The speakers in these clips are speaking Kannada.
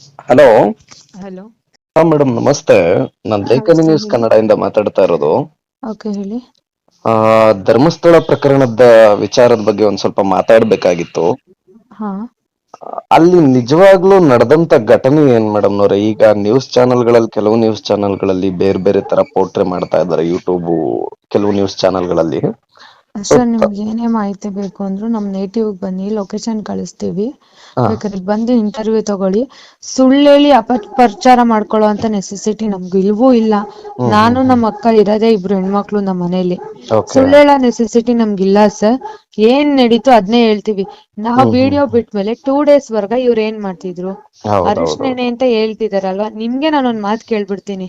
ಹಲೋ. ಹಲೋ. ಹಾ ಮೇಡಮ್ ನಮಸ್ತೆ. ನಾನ್ ಲೇಖನಿ ನ್ಯೂಸ್ ಕನ್ನಡದಿಂದ ಮಾತಾಡ್ತಾ ಇರೋದು. ಓಕೆ ಹೇಳಿ. ಆ ಧರ್ಮಸ್ಥಳ ಪ್ರಕರಣದ ವಿಚಾರದ ಬಗ್ಗೆ ಒಂದ್ ಸ್ವಲ್ಪ ಮಾತಾಡ್ಬೇಕಾಗಿತ್ತು. ಹಾ. ಅಲ್ಲಿ ನಿಜವಾಗ್ಲೂ ನಡೆದಂತ ಘಟನೆ ಏನ್ ಮೇಡಮ್ ನವ್ರೆ ಈಗ ನ್ಯೂಸ್ ಚಾನೆಲ್ಗಳಲ್ಲಿ ಕೆಲವು ನ್ಯೂಸ್ ಚಾನೆಲ್ಗಳಲ್ಲಿ ಬೇರೆ ಬೇರೆ ತರ ಪೋರ್ಟ್ರೇ ಮಾಡ್ತಾ ಇದ್ದಾರೆ ಯೂಟ್ಯೂಬ್ ಕೆಲವು ನ್ಯೂಸ್ ಚಾನೆಲ್ಗಳಲ್ಲಿ. ಸರ್ ನಿಮ್ಗೆ ಏನೇ ಮಾಹಿತಿ ಬೇಕು ಅಂದ್ರು ನಮ್ ನೇಟಿವ್ ಬನ್ನಿ ಲೊಕೇಶನ್ ಕಳಿಸ್ತೀವಿ. ಬೇಕಾದ್ರೆ ಬಂದು ಇಂಟರ್ವ್ಯೂ ತಗೊಳ್ಳಿ. ಸುಳ್ಳೇಳಿ ಅಪಪ್ರಚಾರ ಮಾಡ್ಕೊಳ್ಳೋ ಅಂತ ನೆಸೆಸಿಟಿ ನಮ್ಗೆ ಇಲ್ವೂ ಇಲ್ಲ. ನಾನು ನಮ್ಮ ಅಕ್ಕ ಇರೋದೇ ಇಬ್ರು ಹೆಣ್ಮಕ್ಳು ನಮ್ಮ ಮನೇಲಿ. ಸುಳ್ಳೇಳ ನೆಸೆಸಿಟಿ ನಮ್ಗಿಲ್ಲ ಸರ್ ಏನ್ ನಡೀತು ಅದನ್ನೇ ಹೇಳ್ತೀವಿ. ನಾವ್ ವಿಡಿಯೋ ಬಿಟ್ಮೇಲೆ ಟೂ ಡೇಸ್ ವರ್ಗ ಇವ್ರ ಏನ್ ಮಾಡ್ತಿದ್ರು? ಅರಿಶಿಣೆಣ್ಣೆ ಅಂತ ಹೇಳ್ತಿದಾರಲ್ವಾ? ನಿಮ್ಗೆ ನಾನೊಂದ್ ಮಾತ್ ಕೇಳ್ಬಿಡ್ತೀನಿ.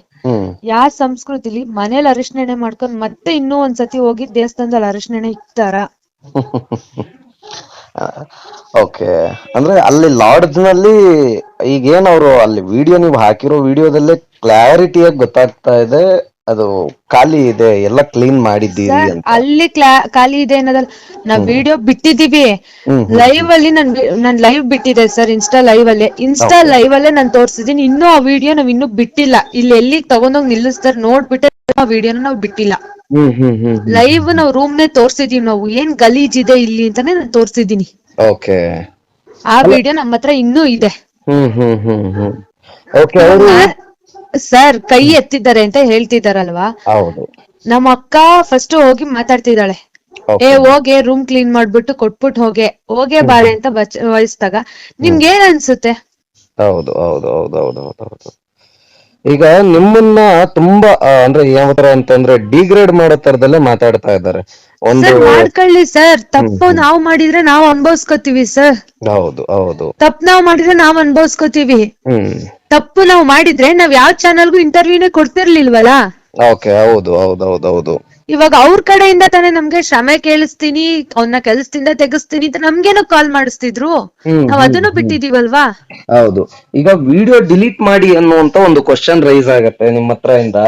ಯಾವ ಸಂಸ್ಕೃತಿಲಿ ಮನೇಲಿ ಅರಿಶಿಣೆಣ್ಣೆ ಮಾಡ್ಕೊಂಡ್ ಮತ್ತೆ ಇನ್ನೂ ಒಂದ್ಸತಿ ಹೋಗಿ ದೇವಸ್ಥಾನದಲ್ಲಿ ಅರಿಶಿಣೆಣ್ಣೆ ಇಕ್ತಾರ ಓಕೆ. ಅಂದ್ರೆ ಅಲ್ಲಿ ಲಾಡ್ಜ್ನಲ್ಲಿ ಈಗ ಏನ್ ಅವರು ಅಲ್ಲಿ ವಿಡಿಯೋ ನೀವು ಹಾಕಿರೋ ವಿಡಿಯೋದಲ್ಲೇ ಕ್ಲಾರಿಟಿಯಾಗಿ ಗೊತ್ತಾಗ್ತಾ ಇದೆ. ಅದು ಖಾಲಿ ಇದೆ ಎಲ್ಲ ಕ್ಲೀನ್ ಮಾಡಿದ್ದೀರಿ ಸರ್ ಅಂತ. ಅಲ್ಲಿ ಕ್ಲಾ ಖಾಲಿ ಇದೆ ಅನ್ನೋದಲ್ಲ ನಾವ್ ವಿಡಿಯೋ ಬಿಟ್ಟಿದೀವಿ ಹ್ಮ್, ಹ್ಮ್, ಲೈವ್ ಅಲ್ಲಿ ನನ್ ವಿ- ನನ್ ಲೈವ್ ಬಿಟ್ಟಿದೆ ಸರ್ ಇನ್ಸ್ಟಾ ಲೈವ್ ಅಲ್ಲೇ. ಇನ್ಸ್ಟಾ ಲೈವ್ ಅಲ್ಲೇ ನಾನ್ ತೋರ್ಸಿದೀನಿ ಇನ್ನೂ ಆ ವಿಡಿಯೋ ನಾವ್ ಇನ್ನೂ ಬಿಟ್ಟಿಲ್ಲ. ಇಲ್ಲಿ ಎಲ್ಲಿ ತಗೊಂಡೋಗ್ ನಿಲ್ಲಿಸ್ತಾರ ನೋಡ್ಬಿಟ್ಟೆ ಆ ವಿಡಿಯೋನ ನಾವ್ ಬಿಟ್ಟಿಲ್ಲ. ಹ್ಮ್ ಹ್ಮ್ ಹ್ಮ್ ಲೈವ್ ನಾವ್ ರೂಮ್ ನೇ ತೋರ್ಸಿದೀವಿ ನಾವು. ಏನ್ ಇದೆ ಇಲ್ಲಿ ಅಂತಾನೆ ನಾನ್ ತೋರ್ಸಿದೀನಿ. ಓಕೆ ಆ ವಿಡಿಯೋ ನಮ್ಮ ಹತ್ರ ಇನ್ನೂ ಇದೆ. ಹ್ಮ್ ಹ್ಮ್ ಹ್ಮ್ ಹ್ಮ್. ಓಕೆ ಅವರು ಸರ್ ಕೈ ಎತ್ತಿದ್ದಾರೆ ಅಂತ ಹೇಳ್ತಿದಾರಲ್ವಾ? ಹೌದು. ನಮ್ಮ ಅಕ್ಕ ಫಸ್ಟ್ ಹೋಗಿ ಮಾತಾಡ್ತಿದ್ದಾಳೆ. ಏ ಹೋಗೆ ರೂಮ್ ಕ್ಲೀನ್ ಮಾಡ್ಬಿಟ್ಟು ಕೊಟ್ಬಿಟ್ಟು ಹೋಗೆ ಹೋಗೆ ಬಾಳೆ ಅಂತ ಬಚ ವಹಿಸ್ದಾಗ ನಿಮ್ಗೆ ಏನ್ ಅನ್ಸುತ್ತೆ? ಹೌದು ಹೌದು ಹೌದು ಹೌದು ಹೌದು ಹೌದು. ಈಗ ನಿಮ್ಮನ್ನ ತುಂಬಾ ಆ, ಅಂದ್ರೆ ಯಾವ ತರ ಅಂತಂದ್ರೆ ಡಿಗ್ರೇಡ್ ಮಾಡೋ ತರದಲ್ಲೇ ಮಾತಾಡ್ತಾ ಇದ್ದಾರೆ. ಒಂದು ಸರ್ ಮಾಡ್ಕೊಳ್ಳಿ ಸರ್. ತಪ್ಪು ನಾವ್ ಮಾಡಿದ್ರೆ ನಾವ್ ಅನ್ಭವಿಸ್ಕೋತೀವಿ ಸರ್. ಹೌದು ಹೌದು. ತಪ್ಪು ನಾವ್ ಮಾಡಿದ್ರೆ ನಾವ್ ಅನ್ಭವಿಸ್ಕೋತೀವಿ. ಹ್ಮ್. ತಪ್ಪು ನಾವ್ ಮಾಡಿದ್ರೆ ನಾವ್ ಯಾವ ಚಾನಲ್ಗೂ ಇಂಟರ್ವ್ಯೂನೇ ಕೊಡ್ತಿರ್ಲಿಲ್ವಲ್ಲ? ಓಕೆ ಹೌದು ಹೌದು ಹೌದು ಹೌದು. ಇವಾಗ ಅವ್ರ ಕಡೆಯಿಂದ ತಾನೇ ನಮ್ಗೆ ಶ್ರಮೆ ಕೇಳಿಸ್ತೀನಿ ಅವ್ನ ಕೆಲ್ಸದಿಂದ ತೆಗಿಸ್ತೀನಿ ಅಂತ ನಮ್ಗೇನೋ ಕಾಲ್ ಮಾಡಿಸ್ತಿದ್ರು? ನಾವ್ ಅದನ್ನು ಬಿಟ್ಟಿದೀವಲ್ವಾ? ಹೌದು. ಈಗ ವಿಡಿಯೋ ಡಿಲೀಟ್ ಮಾಡಿ ಅನ್ನುವಂತ ಒಂದು ಕ್ವಶನ್ ರೈಸ್ ಆಗತ್ತೆ ನಿಮ್ಮ ಹತ್ರ ಇಂದ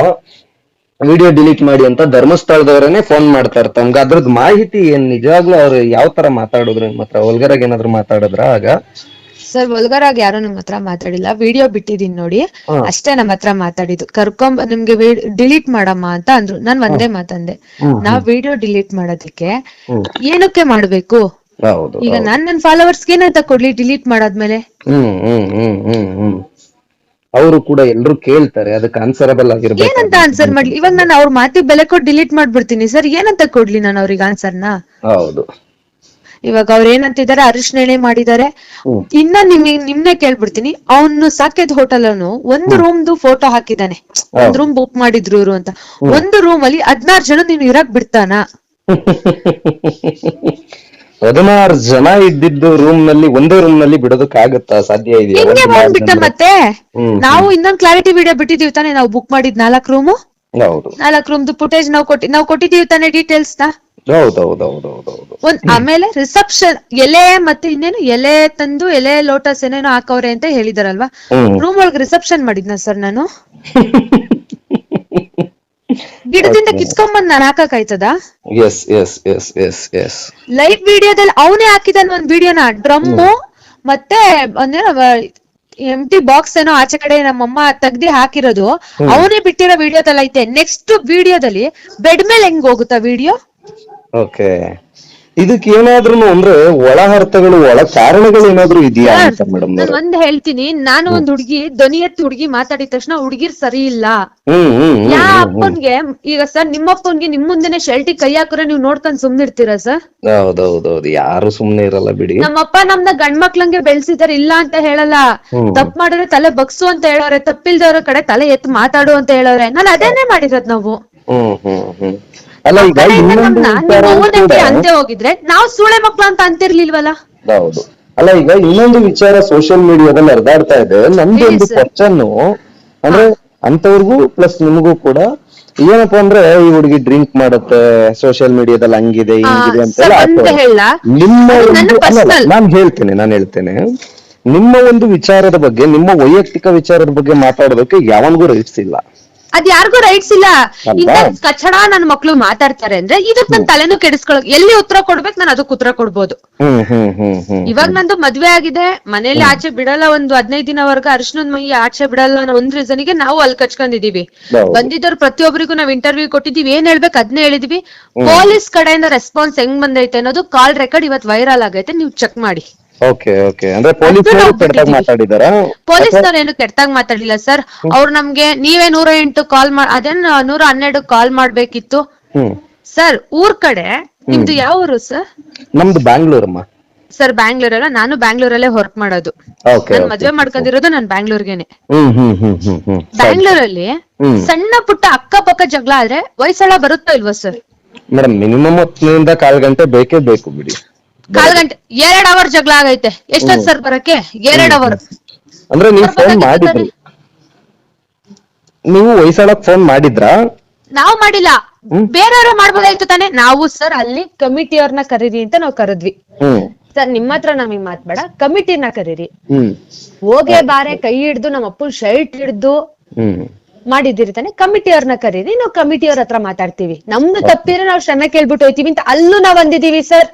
ವಿಡಿಯೋ ಡಿಲೀಟ್ ಮಾಡಿ ಅಂತ ಧರ್ಮಸ್ಥಳದವರೇನೆ ಫೋನ್ ಮಾಡ್ತಾ ಇರ್ತಾರೆ. ನಮ್ಗೆ ಅದ್ರದ್ದು ಮಾಹಿತಿ ಏನ್? ನಿಜವಾಗ್ಲೂ ಅವ್ರು ಯಾವ ತರ ಮಾತಾಡಿದ್ರು ನಿಮ್ಮ ಹತ್ರ? ಒಲ್ಗರಾಗ ಏನಾದ್ರು ಮಾತಾಡಿದ್ರ ಆಗ? ಸರ್ ವಲ್ಗರ್ ಆಗಿ ಯಾರು ನಿಮ್ ಹತ್ರ ಮಾತಾಡಿಲ್ಲ. ವಿಡಿಯೋ ಬಿಟ್ಟಿದೀನಿ ನೋಡಿ. ಅಷ್ಟೇ ನಮ್ಮ ಹತ್ರ ಮಾತಾಡಿದ್ದು. ಕರ್ಕೊಂಬ ನಿಮ್ಗೆ ಡಿಲೀಟ್ ಮಾಡಮ್ಮ ಅಂತ ಅಂದ್ರು. ನಾನ್ ಒಂದೇ ಮಾತಂದೆ. ನಾವ್ ವಿಡಿಯೋ ಡಿಲೀಟ್ ಮಾಡೋದಕ್ಕೆ ಹ್ಮ್. ಏನಕ್ಕೆ ಮಾಡ್ಬೇಕು? ಹೌದು ಈಗ ನಾನ್ ನನ್ ಫಾಲೋವರ್ಸ್ ಏನಂತ ಕೊಡ್ಲಿ ಡಿಲೀಟ್ ಮಾಡಾದ್ಮೇಲೆ? ಹ್ಮ್ ಹ್ಮ್ ಹ್ಮ್ ಹ್ಮ್ ಹ್ಮ್. ಅವರು ಕೂಡ ಎಲ್ರು ಕೇಳ್ತಾರೆ. ಅದಕ್ಕೆ ಆನ್ಸರಬಲ್ ಆಗಿರ್ಬೇಕು ಏನಂತ ಆನ್ಸರ್ ಮಾಡ್ಲಿ? ಇವಾಗ ನಾನು ಅವ್ರ ಮಾತಿಗೆ ಬೆಲೆ ಕೊಟ್ಟು ಡಿಲೀಟ್ ಮಾಡ್ಬಿಡ್ತೀನಿ. ಸರ್ ಏನಂತ ಕೊಡ್ಲಿ ನಾನು ಅವ್ರಿಗೆ ಆನ್ಸರ್ನ ಹೌದು. ಇವಾಗ ಅವ್ರ ಏನಂತಿದ್ದಾರೆ? ಅರಿಶಿಣೆ ಮಾಡಿದ್ದಾರೆ. ಇನ್ನ ನಿಮ್ಗೆ ನಿಮ್ನೆ ಕೇಳ್ಬಿಡ್ತೀನಿ. ಅವನು ಸಾಕೇತ್ ಹೋಟೆಲ್ ಅನ್ನು ಒಂದು ರೂಮ್ದು ಫೋಟೋ ಹಾಕಿದಾನೆ ಒಂದ್ ರೂಮ್ ಬುಕ್ ಮಾಡಿದ್ರು ಇವ್ರು ಅಂತ. ಒಂದು ರೂಮ್ ಅಲ್ಲಿ ಹದ್ನಾರು ಜನ ನೀನು ಇರಕ್ ಬಿಡ್ತಾನ? ಹದಿನಾರು ಜನ ಇದ್ದಿದ್ದು ರೂಮ್ನಲ್ಲಿ ಒಂದೇ ರೂಮ್ನಲ್ಲಿ ಬಿಡೋದಕ್ಕಾಗತ್ತಾ ಸಾಧ್ಯ ಇದೆಯಾ? ಹಿಂಗೆ ಮಾಡ್ಬಿಟ್ಟ ಮತ್ತೆ? ನಾವು ಇನ್ನೊಂದ್ ಕ್ಲಾರಿಟಿ ವಿಡಿಯೋ ಬಿಟ್ಟಿದೀವಿ ತಾನೆ. ನಾವು ಬುಕ್ ಮಾಡಿದ್ ನಾಲ್ಕ್ ರೂಮ್ ಹೌದು. ನಾಲ್ಕ್ ರೂಮ್ದು ಫುಟೇಜ್ ನಾವು ಕೊಟ್ಟಿ ನಾವು ಕೊಟ್ಟಿದೀವಿ ತಾನೆ ಡೀಟೇಲ್ಸ್ನ? ಒಂದ್ ಆಮೇಲೆ ರಿಸೆಪ್ಷನ್ ಎಲೆ ಮತ್ತೆ ಇನ್ನೇನು ಎಲೆ ತಂದು ಎಲೆ ಲೋಟಸ್ ಏನೇನೋ ಹಾಕವ್ರೆ ಅಂತ ಹೇಳಿದಾರಲ್ವಾ? ಹ್ಮ್. ರೂಮ್ ಒಳಗ್ ರಿಸೆಪ್ಷನ್ ಮಾಡಿದ್ನ ಸರ್ ನಾನು? ಗಿಡದಿಂದ ಕಿತ್ಕೊಂಬಂದ್ ನಾನ್ ಹಾಕಕ್ ಆಯ್ತದ? Yes yes yes yes live ವಿಡಿಯೋದಲ್ಲಿ ಅವನೇ ಹಾಕಿದಾನ ಒಂದ್ ವಿಡಿಯೋನ ಡ್ರಮ್ಮು ಮತ್ತೆ ಎಂ ಟಿ ಬಾಕ್ಸ್ ಏನೋ ಆಚೆ ಕಡೆ ನಮ್ಮಮ್ಮ ತೆಗ್ದಿ ಹಾಕಿರೋದು. ಅವನೇ ಬಿಟ್ಟಿರೋ ವಿಡಿಯೋದಲ್ಲಿ ಐತೆ. ನೆಕ್ಸ್ಟ್ ವಿಡಿಯೋದಲ್ಲಿ ಬೆಡ್ ಮೇಲೆ ಹೆಂಗ್ ಹೋಗುತ್ತಾ ವಿಡಿಯೋ ಓಕೆ. ಇದಕ್ಕೆ ಏನಾದ್ರೂ ಅಂದ್ರೆ ಒಳ ಅರ್ಥಗಳು ಒಳ ಕಾರಣಗಳು ಏನಾದ್ರೂ ಇದೆಯಾ ಅಂತ ಮೇಡಮ್ ನಾನ್ ಒಂದ್ ಹೇಳ್ತೀನಿ. ನಾನು ಒಂದ್ ಹುಡುಗಿ ಧ್ವನಿ ಎತ್ತಿ ಹುಡುಗಿ ಮಾತಾಡಿದ ತಕ್ಷಣ ಹುಡುಗಿರ್ ಸರಿ ಇಲ್ಲ. ಹ್ಮ್ ಹ್ಮ್ ಹ್ಮ್ ಯಾ ಅಪ್ಪನ್ಗೆ ಈಗ ಸರ್ ನಿಮ್ಮ ಅಪ್ಪನ್ಗೆ ನಿಮ್ ಮುಂದೆನೆ ಶೆಲ್ಟಿ ಕೈ ಹಾಕ್ರೆ ನೀವ್ ನೋಡ್ಕೊಂಡ್ ಸುಮ್ನಿರ್ತೀರಾ ಸರ್? ಹೌದೌದೌದು. ಯಾರು ಸುಮ್ನೆ ಇರಲ್ಲ ಬಿಡಿ. ನಮ್ಮಪ್ಪ ನಮ್ನ ಗಂಡ್ ಮಕ್ಳಂಗೆ ಬೆಳ್ಸಿದಾರೆ ಇಲ್ಲ ಅಂತ ಹೇಳಲ್ಲ. ಹ್ಮ್. ತಪ್ಪು ಮಾಡಿದ್ರೆ ತಲೆ ಬಗ್ಸು ಅಂತ ಹೇಳೋರೆ ತಪ್ಪಿಲ್ದವ್ರ ಕಡೆ ತಲೆ ಎತ್ತು ಮಾತಾಡು ಅಂತ ಹೇಳೋರೆ ನಾನು ಅದೇನೆ ಮಾಡಿರೋದ್ ನಾವು. ಹ್ಮ್ ಹ್ಮ್ ಹ್ಮ್. ಅಲ್ಲ ಈಗ ಇನ್ನೊಂದು ವಿಚಾರ ಅಂತೆ ಹೋಗಿದ್ರೆ ನಾವು ಸೂಳೆ ಮಕ್ಳು ಅಂತ ಅಂತಿರ್ಲಿಲ್ವಲ್ಲ? ಹೌದು. ಅಲ್ಲ ಈಗ ಇನ್ನೊಂದು ವಿಚಾರ ಸೋಷಿಯಲ್ ಮೀಡಿಯಾದಲ್ಲಿ ಹರಿದಾಡ್ತಾ ಇದೆ. ನಮ್ದು ಒಂದು. ಕ್ವಶನ್ ಅಂದ್ರೆ ಅಂತವ್ರಿಗೂ ಪ್ಲಸ್ ನಿಮಗೂ ಕೂಡ ಏನಪ್ಪಾ ಅಂದ್ರೆ ಈ ಹುಡುಗಿ ಡ್ರಿಂಕ್ ಮಾಡುತ್ತೆ ಸೋಷಿಯಲ್ ಮೀಡಿಯಾದಲ್ಲಿ ಹಂಗಿದೆ ಹಿಂಗಿದೆ ಅಂತ ಅಂತೆಲ್ಲ ನಿಮ್ಮ. ನಾನ್ ಹೇಳ್ತೇನೆ ನಾನು ಹೇಳ್ತೇನೆ. ನಿಮ್ಮ ಒಂದು ವಿಚಾರದ ಬಗ್ಗೆ ನಿಮ್ಮ ವೈಯಕ್ತಿಕ ವಿಚಾರದ ಬಗ್ಗೆ ಮಾತಾಡೋದಕ್ಕೆ ಯಾವನಿಗೂ ರೈಟ್ಸ್ ಇಲ್ಲ. ಅದ್ ಯಾರಿಗೂ ರೈಟ್ಸ್ ಇಲ್ಲ? ಇಂತ ಕಚಡ ನನ್ ಮಕ್ಳು ಮಾತಾಡ್ತಾರೆ ಅಂದ್ರೆ ಇದಕ್ ನನ್ ತಲೆನೂ ಕೆಡಿಸ್ಕೊಳಕ್ ಎಲ್ಲಿ ಉತ್ತರ ಕೊಡ್ಬೇಕು ನಾನು ಅದಕ್ಕೆ ಉತ್ತರ ಕೊಡ್ಬೋದು. ಇವಾಗ ನಂದು ಮದ್ವೆ ಆಗಿದೆ. ಮನೇಲಿ ಆಚೆ ಬಿಡಲ್ಲ ಒಂದು ಹದಿನೈದು ದಿನವರ್ಗ ಅರ್ಶನದ ಮೈ ಆಚೆ ಬಿಡಲ್ಲ ಅನ್ನೋ ಒಂದ್ ರೀಸನ್ಗೆ ನಾವು ಅಲ್ಲಿ ಕಚ್ಕೊಂಡಿದೀವಿ. ಬಂದಿದ್ದವ್ರು ಪ್ರತಿಯೊಬ್ಬರಿಗೂ ನಾವ್ ಇಂಟರ್ವ್ಯೂ ಕೊಟ್ಟಿದೀವಿ ಏನ್ ಹೇಳ್ಬೇಕು ಅದನ್ನೇ ಹೇಳಿದೀವಿ. ಪೊಲೀಸ್ ಕಡೆಯಿಂದ ರೆಸ್ಪಾನ್ಸ್ ಹೆಂಗ್ ಬಂದೈತೆ ಅನ್ನೋದು ಕಾಲ್ ರೆಕಾರ್ಡ್ ಇವತ್ ವೈರಲ್ ಆಗೈತೆ. ನೀವು ಚೆಕ್ ಮಾಡಿ. ಓಕೆ ಓಕೆ ಅಂದ್ರೆ ಪೊಲೀಸರು ಕೆಟ್ಟದಾಗಿ. ಮಾತಾಡಿದಾರ? ಪೊಲೀಸ್ನವ್ರು ಏನು ಕೆಟ್ಟದಾಗ ಮಾತಾಡಿಲ್ಲ ಸರ್. ಅವ್ರು ನಮ್ಗೆ ನೀವೇ ನೂರ ಎಂಟು ಕಾಲ್ ಮಾಡ್ ಅದೇನ್ ನೂರ ಹನ್ನೆರಡು ಕಾಲ್ ಮಾಡ್ಬೇಕಿತ್ತು. ಹ್ಮ್. ಸರ್ ಊರ್ ಕಡೆ ನಿಮ್ದು ಯಾವ ಊರು ಸರ್? ನಮ್ದು ಬ್ಯಾಂಗ್ಳೂರಮ್ಮ. ಸರ್ ಬ್ಯಾಂಗ್ಳೂರಲ್ಲ? ನಾನು ಬ್ಯಾಂಗ್ಳೂರಲ್ಲೇ ವರ್ಕ್ ಮಾಡೋದು. ಓಕೆ ನಾನ್ ಮದ್ವೆ ಮಾಡ್ಕೊಂಡಿರೋದು ನಾನ್ ಬ್ಯಾಂಗ್ಳೂರ್ಗೆನೆ. ಹ್ಮ್ ಹ್ಮ್ ಹ್ಮ್ ಹ್ಮ್ ಹ್ಮ್ ಬ್ಯಾಂಗ್ಳೂರಲ್ಲಿ ಸಣ್ಣ ಪುಟ್ಟ ಅಕ್ಕಪಕ್ಕ ಜಗಳ ಆದ್ರೆ ವಯಸ್ಸಳ ಬರುತ್ತೋ ಇಲ್ವಾ ಸರ್? ಮೇಡಮ್ ಮಿನಿಮಮ್ ಹತ್ತರಿಂದ ಕಾಲ್ ಗಂಟೆ ಬೇಕೇ ಬೇಕು ಬಿಡಿ. ಕಾಲ್ ಗಂಟೆ ಎರಡ್ ಅವರ್ ಜಗಳ ಆಗೈತೆ. ಎಷ್ಟೊತ್ ಸರ್ ಬರಕ್ಕೆ? ಎರಡ್ ಅವರ್ ಅಂದ್ರೆ ನೀವು ಫೋನ್ ಮಾಡಿದ್ರಿ. ನೀವು ಹೊಯ್ಸಳಕ್ ಫೋನ್ ಮಾಡಿದ್ರಾ? ನಾವು ಮಾಡಿಲ್ಲ. ಬೇರೆಯವರು ಮಾಡ್ಬೋದಾಯ್ತು ತಾನೆ. ನಾವು ಸರ್ ಅಲ್ಲಿ ಕಮಿಟಿಯವ್ರನ್ನ ಕರೀರಿ ಅಂತ ನಾವು ಕರೆದ್ವಿ. ಸರ್ ನಿಮ್ಮ ಹತ್ರ ನಮಗ್ ಮಾತ್ಬೇಡ ಕಮಿಟಿನ ಕರೀರಿ. ಹೋಗೆ ಬಾರೆ ಕೈ ಹಿಡ್ದು ನಮ್ಮ ಅಪ್ಪನ ಶರ್ಟ್ ಹಿಡ್ದು ಮಾಡಿದಿರಿ ತಾನೆ. ಕಮಿಟಿಯವ್ರನ್ನ ಕರೀರಿ. ನಾವು ಕಮಿಟಿಯವ್ರ ಹತ್ರ ಮಾತಾಡ್ತೀವಿ. ನಮ್ದು ತಪ್ಪಿದ್ರೆ ನಾವು ಶ್ರಮ ಕೇಳ್ಬಿಟ್ಟು ಹೋಯ್ತೀವಿ ಅಂತ ಅಲ್ಲೂ ನಾವ್ ಅಂದಿದೀವಿ ಸರ್.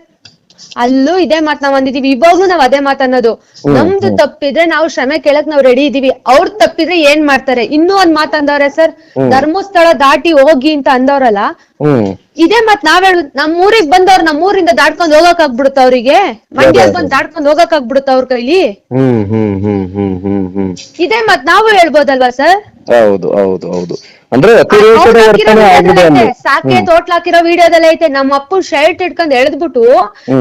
ಅಲ್ಲೂ ಇದೇ ಮಾತ್ ನಾವ್ ಅಂದಿದೀವಿ. ಇವಾಗ್ಲೂ ನಾವ್ ಅದೇ ಮಾತನ್ನೋದು ನಮ್ದು ತಪ್ಪಿದ್ರೆ ನಾವು ಶ್ರಮೆ ಕೇಳಕ್ ನಾವ್ ರೆಡಿ ಇದೀವಿ. ಅವ್ರ ತಪ್ಪಿದ್ರೆ ಏನ್ ಮಾಡ್ತಾರೆ? ಇನ್ನೂ ಒಂದ್ ಮಾತಂದವ್ರೆ ಸರ್ ಧರ್ಮಸ್ಥಳ ದಾಟಿ ಹೋಗಿ ಅಂತ ಅಂದವ್ರಲ್ಲ ಹ್ಮ್. ಇದೇ ಮತ್ ನಾವ್ ಹೇಳ ನಮ್ ಊರಿಗ್ ಬಂದವ್ರ ನಮ್ ಊರಿಂದ ದಾಟ್ಕೊಂಡ್ ಹೋಗಕ್ ಆಗ್ಬಿಡುತ್ತ ಅವ್ರಿಗೆ. ಮಂಡ್ಯ ಬಂದ್ ದಾಟ್ಕೊಂಡ್ ಹೋಗಕ್ ಆಗ್ಬಿಡುತ್ತ ಅವ್ರ ಕೈಲಿ. ಹ್ಮ್ ಹ್ಮ್ ಹ್ಮ್ ಹ್ಮ್ ಹ್ಮ್ ಹ್ಮ್. ಇದೇ ಮತ್ ನಾವು ಹೇಳ್ಬೋದಲ್ವಾ ಸರ್? ಹೌದು ಹೌದು ಹೌದು. ಅಂದ್ರೆ ಅತಿರೇಕದ ವರ್ತನೆ ಆಗಿದೆ ಅಲ್ಲಿ ಸಾಕೆ ತೋಟ್ಲ ಹಾಕಿರೋ ವಿಡಿಯೋದಲ್ಲ ಐತೆ ನಮ್ಮ ಅಪ್ಪು ಶರ್ಟ್ ಇಟ್ಕೊಂಡ್ ಎಳೆದ್ಬಿಟ್ಟು